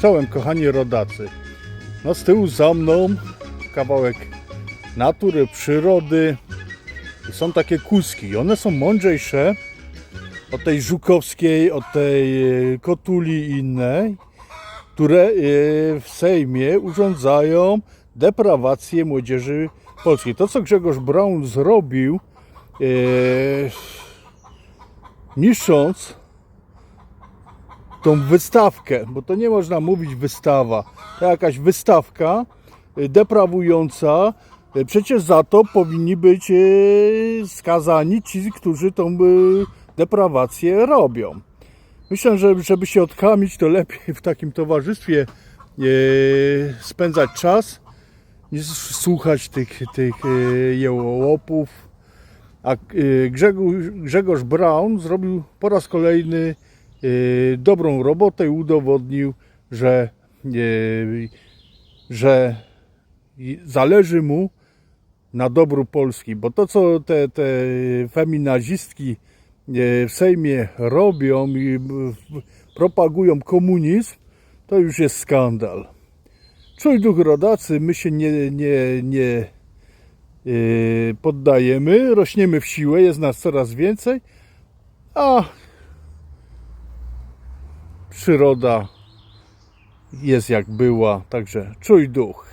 Czołem, kochani rodacy. No z tyłu za mną kawałek natury, przyrody. I są takie kuski. One są mądrzejsze od tej żukowskiej, od tej e, kotuli innej, które e, w Sejmie urządzają deprawację młodzieży polskiej. To, co Grzegorz Braun zrobił, e, niszcząc tą wystawkę, bo to nie można mówić wystawa, to jakaś wystawka y, deprawująca. Y, Przecież za to powinni być y, skazani ci, którzy tą deprawację robią. Myślę, że żeby się odkamić, to lepiej w takim towarzystwie spędzać czas, niż słuchać tych, tych jełołopów. A Grzegorz, Braun zrobił po raz kolejny dobrą robotę i udowodnił, że, y, że zależy mu na dobru Polski. Bo to, co te, te feminazistki y, w Sejmie robią i y, propagują komunizm, to już jest skandal. Czuj duch rodacy, my się nie, nie, nie poddajemy, rośniemy w siłę, jest nas coraz więcej, a przyroda jest jak była, także czuj duch.